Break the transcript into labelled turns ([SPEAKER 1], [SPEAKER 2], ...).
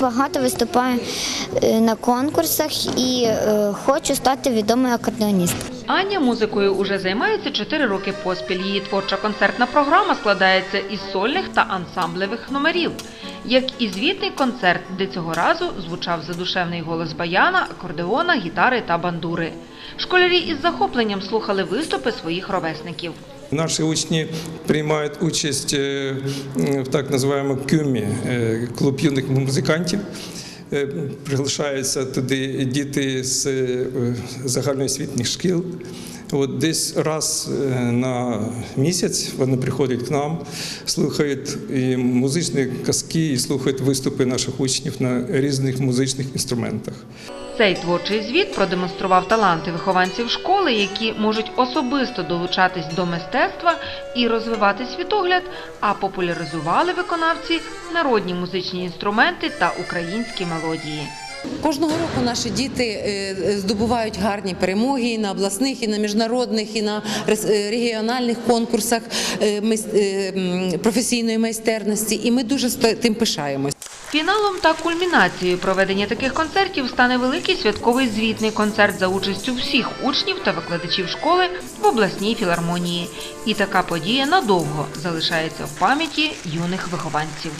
[SPEAKER 1] багато виступаю е, на конкурсах і е, хочу стати відомою акордеоністкою.
[SPEAKER 2] Аня музикою уже займається 4 роки поспіль. Її творча концертна програма складається із сольних та ансамблевих номерів. Як і звітний концерт, де цього разу звучав задушевний голос баяна, акордеона, гітари та бандури. Школярі із захопленням слухали виступи своїх ровесників.
[SPEAKER 3] Наші учні приймають участь е, в так називаємо кюмі е, клуб юних музикантів. Е, Приглашаються туди діти з загальноосвітніх шкіл. От десь раз е, на місяць вони приходять к нам, слухають і музичні казки, і слухають виступи наших учнів на різних музичних інструментах.
[SPEAKER 2] Цей творчий звіт продемонстрував таланти вихованців школи, які можуть особисто долучатись до мистецтва і розвивати світогляд, а популяризували виконавці народні музичні інструменти та українські мелодії.
[SPEAKER 4] Кожного року наші діти е, здобувають гарні перемоги і на обласних, і на міжнародних, і на е, регіональних конкурсах е, професійної майстерності. І ми дуже тим пишаємось.
[SPEAKER 2] Фіналом та кульмінацією проведення таких концертів стане великий святковий звітний концерт за участю всіх учнів та викладачів школи в обласній філармонії. І така подія надовго залишається в пам'яті юних вихованців.